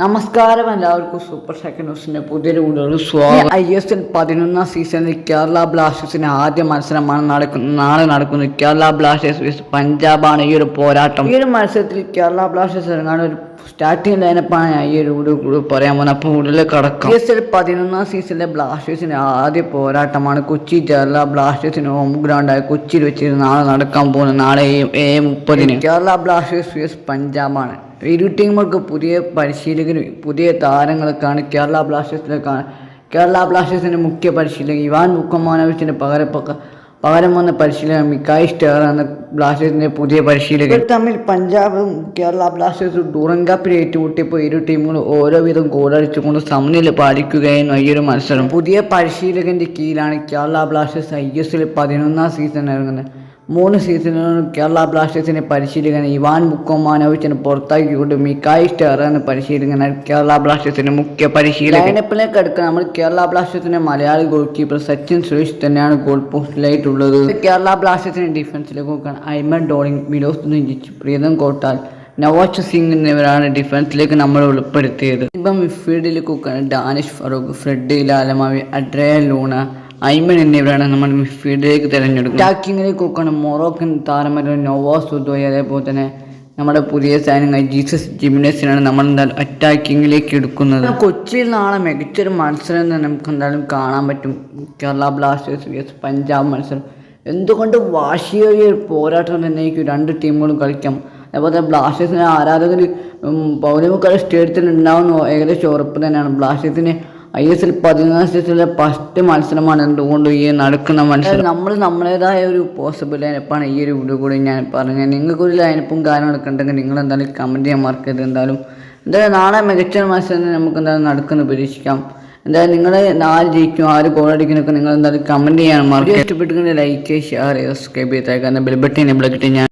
നമസ്കാരം എല്ലാവർക്കും. Super second ന്യൂസിന്റെ പുതിയൊരു കൂടുതൽ സ്വാഗതം. ഐ എസ് എൽ പതിനൊന്നാം സീസണിൽ കേരള ബ്ലാസ്റ്റേഴ്സിന് ആദ്യ മത്സരമാണ് നടക്കുന്നത് നാളെ നടക്കുന്നത് കേരള ബ്ലാസ്റ്റേഴ്സ് പഞ്ചാബാണ് ഈ ഒരു പോരാട്ടം. ഈ ഒരു മത്സരത്തിൽ കേരള ബ്ലാസ്റ്റേഴ്സ് ഇറങ്ങാൻ ഒരു സ്റ്റാർട്ടിംഗ് ലൈനപ്പാണ് ഈ ഒരു വീഡിയോ കൂടി പറയാൻ പോകുന്നത്. അപ്പോൾ ഉള്ളിൽ കടക്കാം. ഐ എസ് എൽ പതിനൊന്നാം സീസണിലെ ബ്ലാസ്റ്റേഴ്സിന്റെ ആദ്യ പോരാട്ടമാണ് കൊച്ചി. കേരള ബ്ലാസ്റ്റേഴ്സിന് ഹോം ഗ്രൗണ്ടായി കൊച്ചിയിൽ വെച്ചിരുന്ന നാളെ നടക്കാൻ പോകുന്നത്. നാളെ ഏ മുപ്പതിന്. കേരള ബ്ലാസ്റ്റേഴ്സ് പഞ്ചാബാണ്. ഇരു ടീമുകൾക്ക് പുതിയ പരിശീലകനും പുതിയ താരങ്ങളൊക്കെയാണ് കേരള ബ്ലാസ്റ്റേഴ്സിലേക്കാണ് കേരള ബ്ലാസ്റ്റേഴ്സിന്റെ മുഖ്യ പരിശീലകൻ ഇവാൻ ബുക്കമാനോവിച്ചിന്റെ പകരപ്പക്ക പക- പകരം വന്ന പരിശീലകൻ മിക്കായി സ്റ്റേർ എന്ന ബ്ലാസ്റ്റേഴ്സിന്റെ പുതിയ പരിശീലകൻ. തമ്മിൽ പഞ്ചാബും കേരള ബ്ലാസ്റ്റേഴ്സും ഡൂറൻ കപ്പിൽ ഏറ്റുമുട്ടിയപ്പോൾ ഇരു ടീമുകളും ഓരോ വിധം ഗോളടിച്ചുകൊണ്ട് സമനില പാലിക്കുകയായിരുന്നു ഈ ഒരു മത്സരം. പുതിയ പരിശീലകന്റെ കീഴിലാണ് Kerala Blasters I S L പതിനൊന്നാം സീസൺ ഇറങ്ങുന്നത്. മൂന്ന് സീസണുകളിലും കേരള ബ്ലാസ്റ്റേഴ്സിനെ പരിശീലകൻ ഇവാൻ ബുക്കോമാനോവിച്ചിനെ പുറത്താക്കിക്കൊണ്ട് മിക്കായി സ്റ്റെർ എന്ന പരിശീലകനാണ് കേരള ബ്ലാസ്റ്റേഴ്സിന്റെ മുഖ്യ പരിശീലകൻ. ലൈനപ്പിലേക്ക് അടുക്കാൻ നമ്മൾ കേരള ബ്ലാസ്റ്റേഴ്സിന്റെ മലയാളി ഗോൾ കീപ്പർ സച്ചിൻ സുരേഷ് തന്നെയാണ് ഗോൾ പോസ്റ്റിലായിട്ടുള്ളത് കേരള ബ്ലാസ്റ്റേഴ്സിന്റെ ഡിഫൻസിലേക്ക് നോക്കാൻ ഐമൻ ഡോളിംഗ് വിനോദ് നിഞ്ചിച്ച് പ്രീതം കോട്ടാൽ നവാസ് സിംഗ് എന്നിവരാണ് ഡിഫൻസിലേക്ക് നമ്മൾ ഉൾപ്പെടുത്തിയത്. ഇപ്പം മിഡ്ഫീൽഡിലേക്ക് നോക്കുകയാണ് Danish Farooq Fred Lallawmawma Adrian Luna Aimen എന്നിവരാണ് നമ്മൾ ഫീൽഡിലേക്ക് തിരഞ്ഞെടുക്കുന്നത്. അറ്റാക്കിങ്ങിലേക്ക് നോക്കുകയാണ് മൊറോക്കൻ താരമായ നോവോ സുദോയ് അതേപോലെ തന്നെ നമ്മുടെ പുതിയ സാധനങ്ങൾ ജീസസ് ജിമിനസിനാണ് നമ്മൾ എന്തായാലും അറ്റാക്കിങ്ങിലേക്ക് എടുക്കുന്നത്. കൊച്ചിയിൽ നാളെ മികച്ചൊരു മത്സരം തന്നെ നമുക്ക് എന്തായാലും കാണാൻ പറ്റും. കേരള ബ്ലാസ്റ്റേഴ്സ് vs പഞ്ചാബ് മത്സരം. എന്തുകൊണ്ട് വാശിയേറിയ ഒരു പോരാട്ടം തന്നെ രണ്ട് ടീമുകളും കളിക്കാം. അതേപോലെ തന്നെ ബ്ലാസ്റ്റേഴ്സിന് ആരാധകർ പൗരമുക്കാല സ്റ്റേഡിയത്തിൽ ഉണ്ടാവുന്ന ഏകദേശം ഉറപ്പ് തന്നെയാണ്. ബ്ലാസ്റ്റേഴ്സിന് ഐ എസ് എൽ പതിനൊന്നാം സീസണിലെ ഫസ്റ്റ് മത്സരമാണ് എന്തുകൊണ്ട് ഈ നടക്കുന്ന മത്സരം? നമ്മൾ നമ്മളേതായ ഒരു പോസിബിൾ ലൈനപ്പാണ് ഈ ഒരു വീഡിയോ കൂടി ഞാൻ പറഞ്ഞത്. നിങ്ങൾക്കൊരു ലൈനപ്പും കാര്യങ്ങളൊക്കെ ഉണ്ടെങ്കിൽ നിങ്ങൾ എന്തായാലും കമന്റ് ചെയ്യാൻ മറക്കരുത് എന്തായാലും എന്തായാലും നാളെ മികച്ച മത്സരം നമുക്ക് എന്തായാലും നടക്കുന്നു പ്രതീക്ഷിക്കാം. എന്തായാലും നിങ്ങൾ നാല് ജയിക്കും ആര് ഗോൾ അടിക്കുന്നൊക്കെ നിങ്ങൾ എന്തായാലും കമന്റ് ചെയ്യാൻ മറക്കും ഇഷ്ടപ്പെട്ടിട്ടുണ്ടെങ്കിൽ ലൈക്ക് ഷെയർ സബ്സ്ക്രൈബ് ചെയ്തേക്കാൻ ബെൽബട്ടിനെ വിളിക്കിട്ട് ഞാൻ